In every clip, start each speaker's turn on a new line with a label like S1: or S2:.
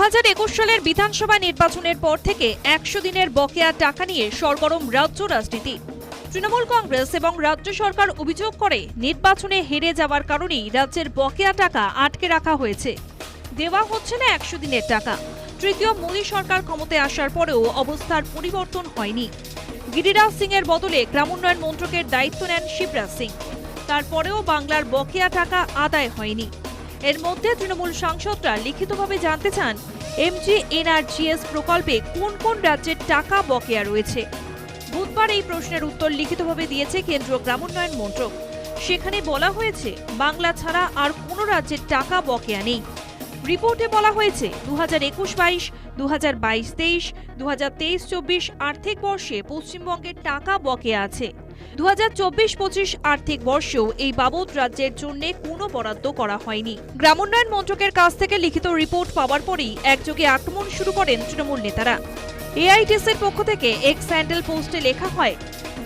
S1: সালের বিধানসভা নির্বাচনের পর থেকে একশো দিনের বকেয়া টাকা নিয়ে সরগরম রাজ্য রাজনীতি। তৃণমূল কংগ্রেস এবং রাজ্য সরকার অভিযোগ করে, নির্বাচনে হেরে যাওয়ার কারণেই রাজ্যের বকেয়া টাকা আটকে রাখা হয়েছে। দেওয়া হচ্ছে না একশো দিনের টাকা। তৃতীয় মোদী সরকার ক্ষমতায় আসার পরেও অবস্থার পরিবর্তন হয়নি। গিরিরাজ সিং এর বদলে গ্রামোন্নয়ন মন্ত্রকের দায়িত্ব নেন শিবরাজ সিং। তারপরেও বাংলার বকেয়া টাকা আদায় হয়নি। এর মধ্যে তৃণমূল সাংসদরা লিখিতভাবে জানতে চান, এমজি এনআরজিএস প্রকল্পে কোন কোন রাজ্যের টাকা বকেয়া রয়েছে। বুধবার এই প্রশ্নের উত্তর লিখিতভাবে দিয়েছে কেন্দ্রীয় গ্রামোন্নয়ন মন্ত্রক। সেখানে বলা হয়েছে, বাংলা ছাড়া আর কোনো রাজ্যের টাকা বকেয়া নেই। রিপোর্টে বলা হয়েছে দু হাজার একুশ বাইশ দু হাজার বাইশ তেইশ দু হাজার তেইশ চব্বিশ আর্থিক বর্ষে পশ্চিমবঙ্গের টাকা বকেয়া আছে। দু হাজার চব্বিশ পঁচিশ আর্থিক বর্ষেও এই বাবদ রাজ্যের জন্য কোনো বরাদ্দ করা হয়নি। গ্রামোন্নয়ন মন্ত্রকের কাছ থেকে লিখিত রিপোর্ট পাওয়ার পরেই একযোগে আক্রমণ শুরু করেন তৃণমূল নেতারা। এআইটিসির পক্ষ থেকে এক্স স্যান্ডেল পোস্টে লেখা হয়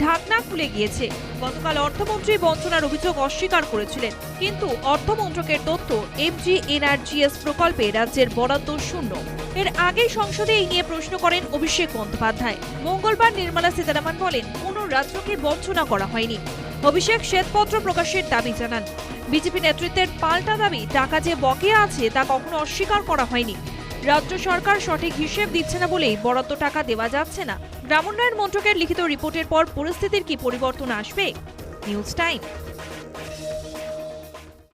S1: ঢাকনা খুলে গিয়েছে। গতকাল অর্থমন্ত্রী বঞ্চনার অভিযোগ অস্বীকার করেছিলেন। কিন্তু অর্থমন্ত্রকের তথ্য, এমজি এনআরজিএস প্রকল্পে রাজ্যের বরাদ্দ শূন্য। এর আগেই সংসদে এই নিয়ে প্রশ্ন করেন অভিষেক বন্দ্যোপাধ্যায়। মঙ্গলবার নির্মলা সীতারামন বলেন, কোনো রাজ্যকে বঞ্চনা করা হয়নি। অভিষেক শ্বেতপত্র প্রকাশের দাবি জানান। বিজেপি নেতৃত্বের পাল্টা দাবি, টাকা যে বকেয়া আছে তা কখনো অস্বীকার করা হয়নি। রাজ্য সরকার সঠিক হিসেব দিচ্ছে না বলেই বরাদ্দ টাকা দেওয়া যাচ্ছে না। গ্রামোন্নয়ন মন্ত্রকের লিখিত রিপোর্টের পর পরিস্থিতির কি পরিবর্তন আসবে? News time.